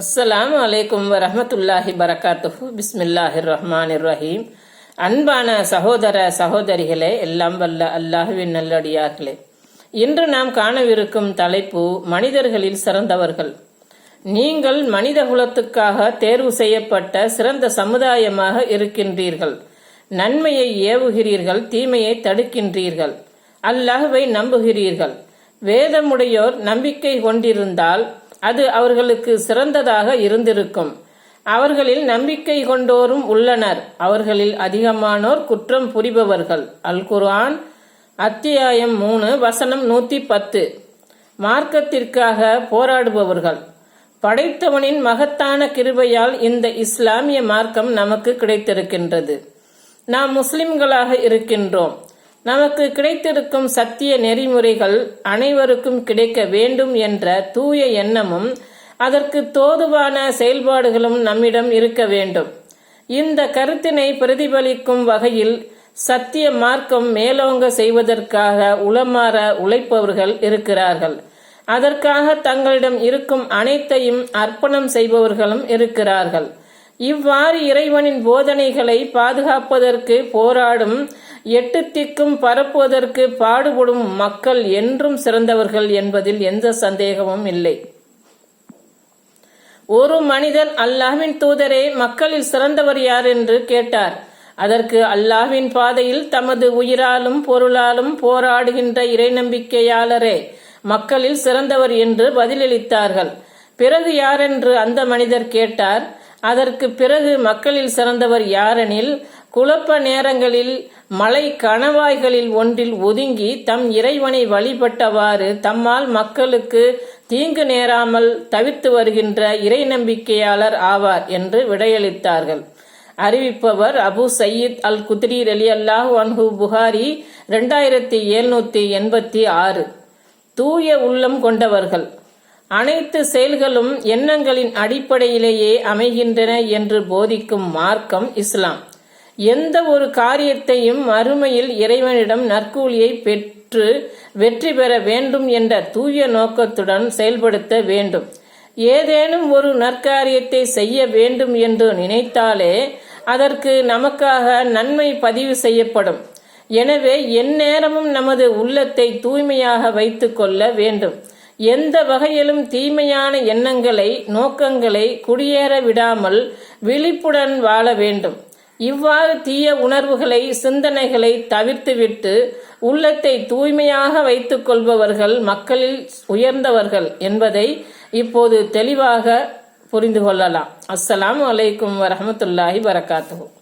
அஸ்ஸலாம் அலைக்கும் வரமத்துல்லாஹி பரகாத்துஹு. பிஸ்மில்லாஹிர் ரஹ்மானிர் ரஹீம் அன்பான சகோதர சகோதரிகளே எல்லாம் வல்ல அல்லாஹுவின் நல்லடியார்களே. இன்று நாம் காணவிருக்கும் தலைப்பு மனிதர்களில் சிறந்தவர்கள். நீங்கள் மனித குலத்துக்காக தேர்வு செய்யப்பட்ட சிறந்த சமுதாயமாக இருக்கின்றீர்கள். நன்மையை ஏவுகிறீர்கள் தீமையை தடுக்கின்றீர்கள். அல்லாஹுவை நம்புகிறீர்கள். வேதமுடையோர் நம்பிக்கை கொண்டிருந்தால் அது அவர்களுக்கு சிறந்ததாக இருந்திருக்கும். அவர்களில் நம்பிக்கை கொண்டோரும் உள்ளனர். அவர்களில் அதிகமானோர் குற்றம் புரிபவர்கள். அல் குர்ஆன் அத்தியாயம் மூணு வசனம் நூத்தி பத்து. மார்க்கத்திற்காக போராடுபவர்கள். படைத்தவனின் மகத்தான கிருபையால் இந்த இஸ்லாமிய மார்க்கம் நமக்கு கிடைத்திருக்கின்றது. நாம் முஸ்லிம்களாக இருக்கின்றோம். நமக்கு கிடைத்திருக்கும் சத்திய நெறிமுறைகள் அனைவருக்கும் கிடைக்க வேண்டும் என்ற தூய எண்ணமும் அதற்கு தோதுவான செயல்பாடுகளும் நம்மிடம் இருக்க வேண்டும். இந்த கருத்தினை பிரதிபலிக்கும் வகையில் சத்திய மார்க்கம் மேலோங்க செய்வதற்காக உளமாற உழைப்பவர்கள் இருக்கிறார்கள். அதற்காக தங்களிடம் இருக்கும் அனைத்தையும் அர்ப்பணம் செய்பவர்களும் இருக்கிறார்கள். இவ்வாறு இறைவனின் போதனைகளை பாதுகாப்பதற்கு போராடும் எட்டு திக்கும் பரப்புவதற்கு பாடுபடும் மக்கள் என்றும் சிறந்தவர்கள் என்பதில் எந்த சந்தேகமும் இல்லை. ஒரு மனிதன் அல்லாஹ்வின் தூதரே மக்களில் சிறந்தவர் யார் என்று கேட்டார். அதற்கு அல்லாஹ்வின் பாதையில் தமது உயிராலும் பொருளாலும் போராடுகின்ற இறை நம்பிக்கையாளரே மக்களில் சிறந்தவர் என்று பதிலளித்தார்கள். பிறகு யாரென்று அந்த மனிதர் கேட்டார். அதற்கு பிறகு மக்களில் சிறந்தவர் யாரெனில் குழப்ப நேரங்களில் மலை கணவாய்களில் ஒன்றில் ஒதுங்கி தம் இறைவனை வழிபட்டவாறு தம்மால் மக்களுக்கு தீங்கு நேராமல் தவிர்த்து வருகின்ற இறை நம்பிக்கையாளர் ஆவார் என்று விடையளித்தார்கள். அறிவிப்பவர் அபு சயீத் அல் குத்ரி அலி அல்லாஹ் அன்ஹு புகாரி ரெண்டாயிரத்தி எழுநூத்தி எண்பத்தி ஆறு. தூய உள்ளம் கொண்டவர்கள். அனைத்து செயல்களும் எண்ணங்களின் அடிப்படையிலேயே அமைகின்றன என்று போதிக்கும் மார்க்கம் இஸ்லாம். எந்த ஒரு காரியத்தையும் மறுமையில் இறைவனிடம் நற்கூலியை பெற்று வெற்றி பெற வேண்டும் என்ற தூய நோக்கத்துடன் செயல்படுத்த வேண்டும். ஏதேனும் ஒரு நற்காரியத்தை செய்ய வேண்டும் என்று நினைத்தாலே அதற்கு நமக்காக நன்மை பதிவு செய்யப்படும். எனவே எந்நேரமும் நமது உள்ளத்தை தூய்மையாக வைத்து கொள்ள வேண்டும். எந்த வகையிலும் தீமையான எண்ணங்களை நோக்கங்களை குடியேற விடாமல் விழிப்புடன் வாழ வேண்டும். இவ்வாறு தீய உணர்வுகளை சிந்தனைகளை தவிர்த்துவிட்டு உள்ளத்தை தூய்மையாக வைத்துக் கொள்பவர்கள் மக்களில் உயர்ந்தவர்கள் என்பதை இப்போது தெளிவாக புரிந்து கொள்ளலாம். அஸ்ஸலாம் வலைக்கும் வரமத்துல்லாஹி வரகாத்து